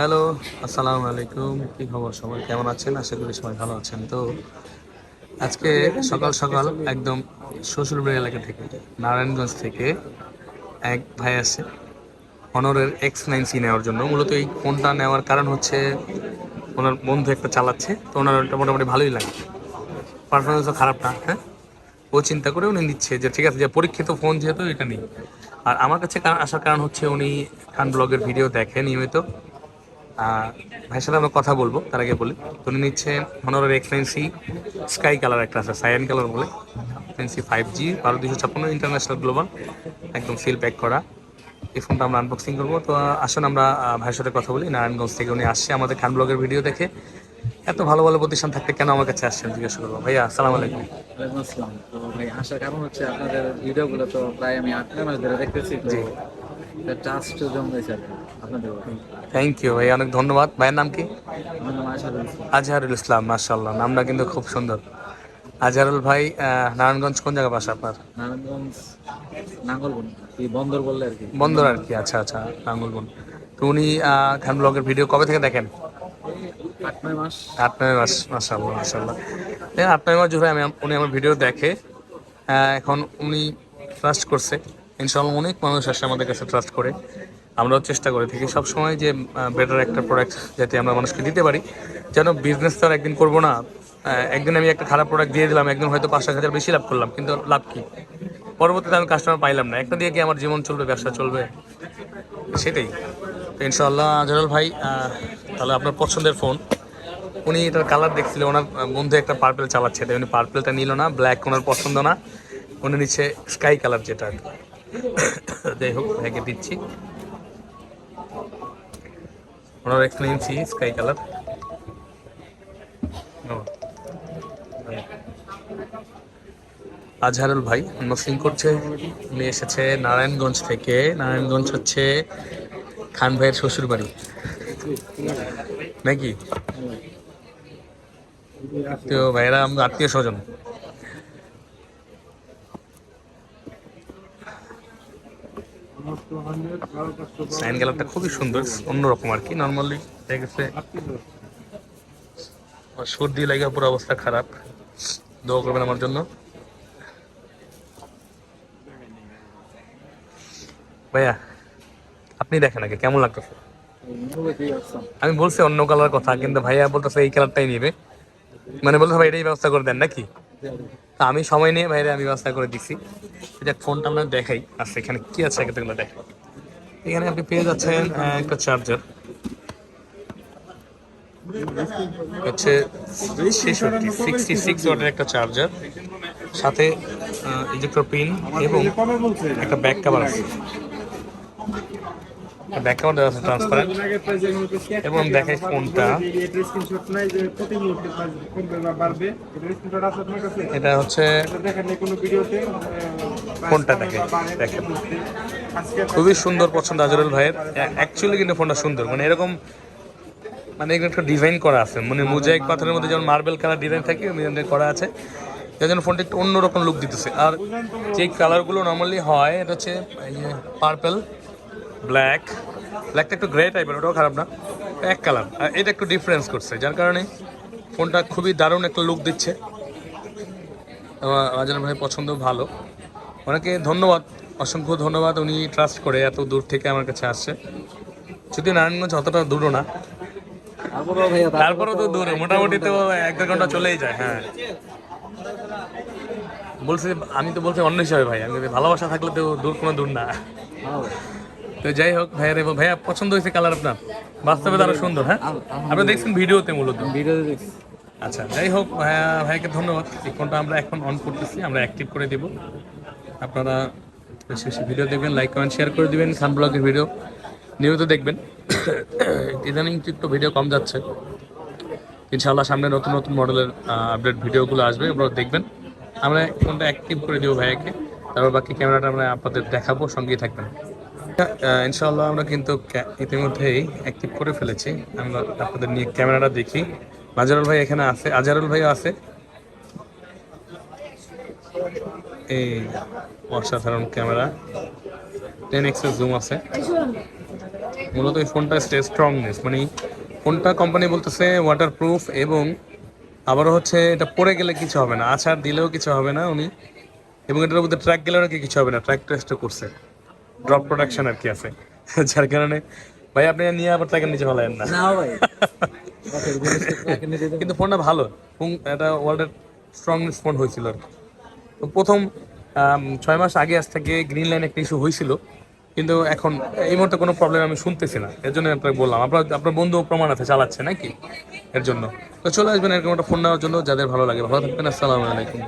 Hello, আসসালামু আলাইকুম। কি খবর সবাই? কেমন আছেন? আশা করি সবাই ভালো আছেন। তো আজকে সকাল সকাল একদম শ্বশুরবাড়ি এলাকা থেকে, নারায়ণগঞ্জ থেকে এক ভাই আছে, অনরের এক্স নাইন সি নেওয়ার জন্য। মূলত এই ফোনটা নেওয়ার কারণ হচ্ছে ওনার বন্ধু একটা চালাচ্ছে, তো ওনার ওটা মোটামুটি ভালোই লাগে। পারফরমেন্সও খারাপ না হ্যাঁ? ও চিন্তা করে উনি নিচ্ছে যে, ঠিক আছে, যে পরীক্ষিত ফোন যেহেতু এটা নেই। আর আমার কাছে আসার কারণ হচ্ছে উনি খান ব্লগের ভিডিও দেখে নিয়মিত। ভাইয়ের সাথে আমরা কথা বলব তার আগে বলি। তো উনি নিচ্ছে হনরের এক্সপেন্সি স্কাই কালার একটা আছে সায়ান কালার বলে। এক্সপেন্সি ফাইভ জি বারো দুশো ছাপ্পান্ন ইন্টারন্যাশনাল গ্লোবাল একদম সিল প্যাক করা। এই ফোনটা আমরা আনবক্সিং করব। তো আসুন আমরা ভাইয়ের সাথে কথা বলি। নারায়ণগঞ্জ থেকে উনি আসছে আমাদের খান ব্লগের ভিডিও দেখে। এত ভালো ভালো প্রতিষ্ঠান থাকতে কেন আমার কাছে আসছেন জিজ্ঞেস করব। ভাইয়া আসসালামু আলাইকুম। আসসালাম। তো ভাই আসার কারণ হচ্ছে আপনাদের ভিডিওগুলো তো প্রায় আমি আট নয় মাস ধরে দেখতেছি। জি। ট্রাস্ট জন্মেছে আপনাদের থ্যাংক ইউ ভাইয়া অনেক ধন্যবাদ। ভাইয়ের নাম কি? আজহারুল ইসলাম। মাশাল্লাহ নামটা কিন্তু খুব সুন্দর। আজহারুল ভাই নারায়ণগঞ্জ কোন জায়গা বাসা আপনার? নারায়ণগঞ্জ নাঙ্গলবন বন্দর বললে আর কি। বন্দর আর কি আচ্ছা আচ্ছা নাঙ্গলবন। তো উনি খান ব্লগের ভিডিও কবে থেকে দেখেন? আট নয় মাস। আট নয় মাস মাসাল্লাহ মাসাল্লাহ আট নয় মাস জুড়ে আমি উনি আমার ভিডিও দেখে এখন উনি ট্রাস্ট করছে। ইনশাল্লাহ অনেক মানুষ আসে আমাদের কাছে ট্রাস্ট করে। আমরাও চেষ্টা করে থাকি। সবসময় যে বেটার একটা প্রোডাক্ট যাতে আমরা মানুষকে দিতে পারি। যেন বিজনেস তো আর একদিন করব না। একদিন আমি একটা খারাপ প্রোডাক্ট দিয়ে দিলাম, একদিন হয়তো পাঁচ হাজার বেশি লাভ করলাম, কিন্তু লাভ কি? পরবর্তীতে আমি কাস্টমার পাইলাম না। একটা দিয়ে কি আমার জীবন চলবে, ব্যবসা চলবে? সেটাই। তো ইনশাল্লাহ আজহারুল ভাই তাহলে আপনার পছন্দের ফোন উনি এটার কালার দেখছিল, ওনার বন্ধু একটা পার্পেল চালাচ্ছে। তাই উনি পার্পেলটা নিল না ব্ল্যাক ওনার পছন্দ না। উনি নিচ্ছে স্কাই কালার যেটা। যাই হোক ভাইকে দিচ্ছি। ওনার এক্সপ্লেনছি স্কাই কালার আজহারুল ভাই আনবক্সিং করছে। উনি এসেছে নারায়ণগঞ্জ থেকে। নারায়ণগঞ্জ হচ্ছে খান ভাইয়ের শ্বশুর বাড়ি নাকি? তো ভাইয়েরা আত্মীয় স্বজন। সাইন কালারটা খুবই সুন্দর, অন্যরকম আর কি। নর্মালি দেখা গেছে। সর্দি লাগে পুরো অবস্থা খারাপ। দোয়া করবেন আমার জন্য। ভাইয়া, আপনি দেখেন আগে, কেমন লাগতেছে? আমি বলছি অন্য কালার কথা, কিন্তু ভাইয়া বলতেছে এই কালারটাই নিবে। মানে বলতেছে ভাই এটাই ব্যবস্থা করে দেন নাকি? আমি সময় নিয়ে বাইরে আমি ব্যবস্থা করে দিছি। এটা ফোনটা আমরা দেখাই আচ্ছা এখানে কি আছে এগুলো দেখাই এখানে আপনি পেয়ে যাচ্ছেন একটা চার্জার হচ্ছে ছেষট্টি সিক্সটি সিক্স ওয়াটের একটা চার্জার সাথে ইজেক্টর পিন এবং একটা ব্যাক কভার আছে। ব্যাক কভার দেওয়া আছে ট্রান্সপারেন্ট এবং দেখাই ফোনটা এটা হচ্ছে এটা দেখেন এই কোনো ভিডিওতে ফোনটা দেখে দেখেন খুবই সুন্দর পছন্দ আজরুল ভাইয়ের। অ্যাকচুয়ালি কিন্তু ফোনটা সুন্দর। মানে এরকম মানে এখানে একটা ডিজাইন করা আছে। মানে মোজাইক পাথরের মধ্যে যেমন মার্বেল কালার ডিজাইন থাকে করা আছে। যার জন্য ফোনটা একটু অন্যরকম লুক দিতেছে। আর যে কালারগুলো নর্মালি হয়, এটা হচ্ছে পার্পেল ব্ল্যাক ব্ল্যাকটা একটু গ্রে টাইপের ওটাও খারাপ না। এক কালার আর এটা একটু ডিফারেন্স করছে যার কারণে ফোনটা খুবই দারুণ একটা লুক দিচ্ছে। আমার আজল ভাই পছন্দ ভালো। ওনাকে ধন্যবাদ অসংখ্য ধন্যবাদ উনি ট্রাস্ট করে এত দূর থেকে আমার কাছে আসছে। যদিও নারায়ণগঞ্জ অতটা দূরও না। তারপরেও তারপরে তো দূরে মোটামুটি তো এক দেড় ঘণ্টা চলেই যায় হ্যাঁ। বলছে আমি তো বলছি অন্য হিসাবে ভাই আমি ভালোবাসা থাকলে তো দূর কোনো দূর না। তো যাই হোক ভাইয়া রে ভাইয়া পছন্দ হয়েছে কালার আপনার? বাস্তবে তো আরও সুন্দর হ্যাঁ? আপনি দেখছেন ভিডিওতে মূলত? ভিডিওতে দেখছি। আচ্ছা যাই হোক ভাইয়া ভাইকে ধন্যবাদ। এই ফোনটা আমরা এখন অন করতেছি আমরা অ্যাক্টিভ করে দেব। আপনারা বেশি বেশি ভিডিও দেখবেন লাইক কমেন্ট শেয়ার করে দিবেন খান ব্লগের ভিডিও নিয়মিত দেখবেন। ইদানিং একটু ভিডিও কম যাচ্ছে। ইনশাআল্লাহ সামনে নতুন নতুন মডেলের আপডেট ভিডিওগুলো আসবে আপনারা দেখবেন। আমরা ফোনটা অ্যাক্টিভ করে দেবো ভাইয়াকে। তারপর বাকি ক্যামেরাটা আমরা আপনাদের দেখাবো সঙ্গেই থাকবেন। আহ, ইনশাআল্লাহ আমরা কিন্তু ইতিমধ্যেই অ্যাক্টিভ করে ফেলেছি। আমরা আপনাদের নিয়ে ক্যামেরাটা দেখি। মাজারুল ভাই এখানে আছে আজারুল ভাইও আছে। এই অসাধারণ ক্যামেরা। টেন এক্সের জুম আছে। মূলত এই ফোনটা স্ট্রংনেস মানে ফোনটা কোম্পানি বলতেছে ওয়াটার প্রুফ এবং আবারও হচ্ছে এটা পড়ে গেলে কিছু হবে না আছাড় দিলেও কিছু হবে না উনি। এবং এটার মধ্যে ট্র্যাক গেলেও নাকি কিছু হবে না ট্র্যাক টেস্টও করছে। ড্রপ প্রোডাকশন আর কি আছে। যার কারণে ভাই আপনি নিয়ে আবার তাকে নিচে ফেলায়েন না। না ভাই। কিন্তু ফোনটা ভালো। এটা ওয়ার্ল্ডের স্ট্রংনেস্ট ফোন হয়েছিল আর কি। তো প্রথম ছয় মাস আগে আজ থেকে গ্রিন লাইন একটা ইস্যু হয়েছিল। কিন্তু এখন এই মুহূর্তে কোনো প্রবলেম আমি শুনতেছি না। এর জন্য আপনাকে বললাম। আপনার আপনার বন্ধু প্রমাণ আছে চালাচ্ছে নাকি? এর জন্য। তো চলে আসবেন এরকম একটা ফোন নেওয়ার জন্য। যাদের ভালো লাগে ভালো থাকবেন। আসসালামু আলাইকুম।